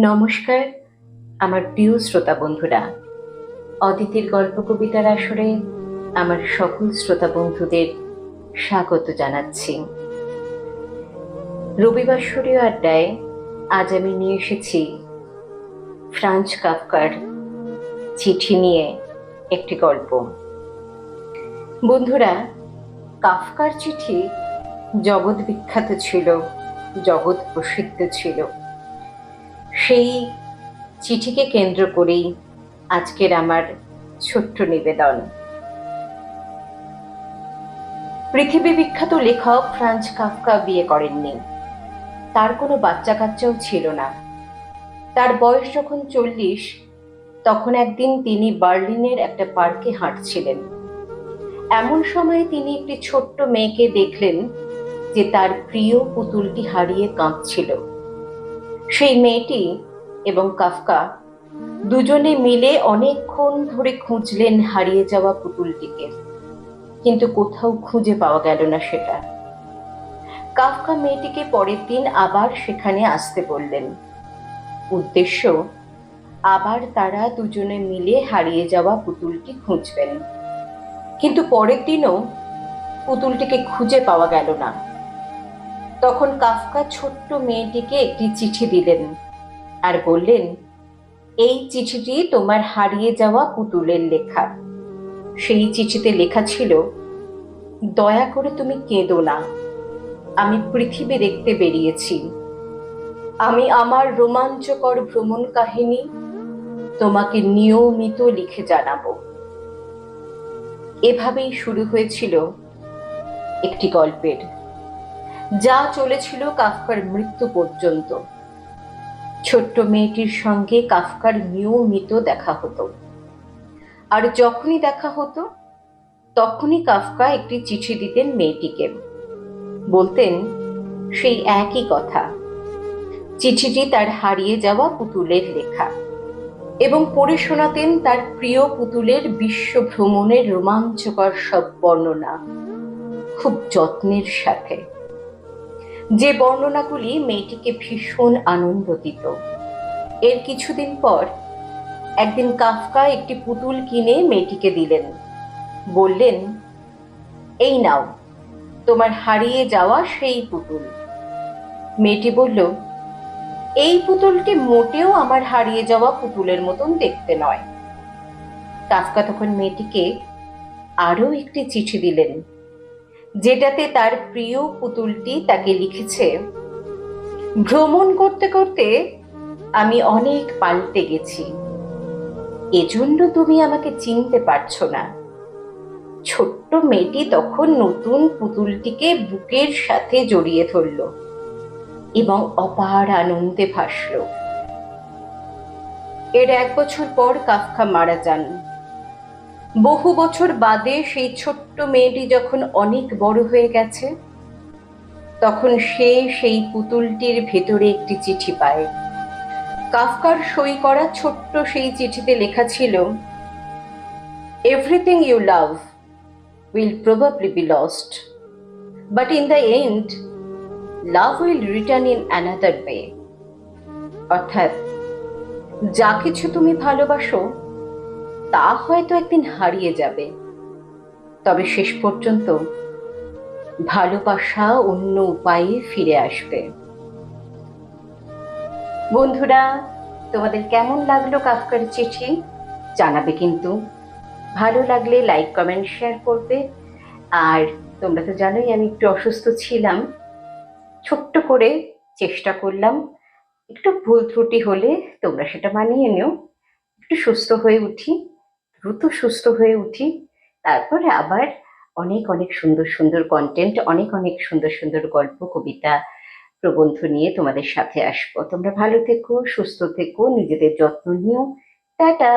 নমস্কার, আমার প্রিয় শ্রোতা বন্ধুরা। অদিতির গল্প কবিতার আসরে আমার সকল শ্রোতা বন্ধুদের স্বাগত জানাচ্ছি। রবিবাসরীয় আড্ডায় আজ আমি নিয়ে এসেছি ফ্রান্স কাফকার চিঠি নিয়ে একটি গল্প। বন্ধুরা, কাফকার চিঠি জগৎ বিখ্যাত ছিল, জগৎ প্রসিদ্ধ ছিল। সেই চিঠিকে কেন্দ্র করেই আজকের আমার ছোট্ট নিবেদন। পৃথিবী বিখ্যাত লেখক ফ্রান্স কাফকা বিয়ে করেননি। তার কোনো বাচ্চা কাচ্চাও ছিল না। তার বয়স যখন চল্লিশ, তখন একদিন তিনি বার্লিনের একটা পার্কে হাঁটছিলেন। এমন সময়ে তিনি একটি ছোট্ট মেয়েকে দেখলেন যে তার প্রিয় পুতুলটি হারিয়ে কাঁদছিল সেই মেয়েটি এবং কাফকা দুজনে মিলে অনেকক্ষণ ধরে খুঁজলেন হারিয়ে যাওয়া পুতুলটিকে। কিন্তু কোথাও খুঁজে পাওয়া গেল না সেটা। কাফকা মেয়েটিকে পরের দিন আবার সেখানে আসতে বললেন। উদ্দেশ্য, আবার তারা দুজনে মিলে হারিয়ে যাওয়া পুতুলটি খুঁজবেন। কিন্তু পরের দিনও পুতুলটিকে খুঁজে পাওয়া গেল না। তখন কাফকা ছোট্ট মেয়েটিকে একটি চিঠি দিলেন আর বললেন, এই চিঠিটি তোমার হারিয়ে যাওয়া পুতুলের লেখা। সেই চিঠিতে লেখা ছিল, দয়া করে তুমি কেঁদো না। আমি পৃথিবী দেখতে বেরিয়েছি। আমি আমার রোমাঞ্চকর ভ্রমণ কাহিনী তোমাকে নিয়মিত লিখে জানাব। এভাবেই শুরু হয়েছিল একটি গল্পের। যা চলেছিল কাফকার মৃত্যু পর্যন্ত। ছোট্ট মেয়েটির সঙ্গে কাফকার নিয়মিত দেখা হতো। আর যখনই দেখা হতো, তখনই কাফকা একটি চিঠি দিতেন মেয়েটিকে। বলতেন, সেই একই কথা। চিঠিটি তার হারিয়ে যাওয়া পুতুলের লেখা। এবং পড়ে শোনাতেন তার প্রিয় পুতুলের বিশ্ব ভ্রমণের রোমাঞ্চকর সব বর্ণনা। খুব যত্নের সাথে। যে বর্ণনাগুলি মেয়েটিকে ভীষণ আনন্দ দিত এর কিছুদিন পর একদিন কাফকা একটি পুতুল কিনে মেয়েটিকে দিলেন। বললেন, এই নাও, তোমার হারিয়ে যাওয়া সেই পুতুল। মেয়েটি বলল, এই পুতুলটি মোটেও আমার হারিয়ে যাওয়া পুতুলের মতন দেখতে নয়। কাফকা তখন মেয়েটিকে আরও একটি চিঠি দিলেন। যেটাতে তার প্রিয় পুতুলটি তাকে লিখেছে, ভ্রমণ করতে করতে আমি অনেক পাল্টে গেছি। এজন্য তুমি আমাকে চিনতে পারছ না। ছোট্ট মেয়েটি তখন নতুন পুতুলটিকে বুকের সাথে জড়িয়ে ধরল এবং অপার আনন্দে ভাসল। এর এক বছর পর কাফকা মারা যান। বহু বছর বাদে সেই ছোট্ট মেয়েটি যখন অনেক বড় হয়ে গেছে, তখন সে সেই পুতুলটির ভেতরে একটি চিঠি পায়। কাফকার সই করা ছোট্ট সেই চিঠিতে লেখা ছিল everything you love will probably be lost but in the end love will return in another way অর্থাৎ, যা কিছু তুমি ভালোবাসো তা হয়তো একদিন হারিয়ে যাবে। তবে শেষ পর্যন্ত ভালোবাসা অন্য উপায়ে ফিরে আসবে। বন্ধুরা, তোমাদের কেমন লাগল কাফকার চিঠি? জানাবে কিন্তু। ভালো লাগলে লাইক কমেন্ট শেয়ার করবে। আর তোমরা তো জানোই আমি একটু অসুস্থ ছিলাম। ছোট্ট করে চেষ্টা করলাম। একটু ভুল ত্রুটি হলে তোমরা সেটা মানিয়ে নিও। একটু সুস্থ হয়ে উঠি। দ্রুত সুস্থ হয়ে উঠি। তারপরে আবার অনেক অনেক সুন্দর সুন্দর কন্টেন্ট অনেক অনেক সুন্দর সুন্দর গল্প, কবিতা, প্রবন্ধ নিয়ে তোমাদের সাথে আসব। তোমরা ভালো থেকো, সুস্থ থেকো, নিজেদের যত্ন নিও। টাটা!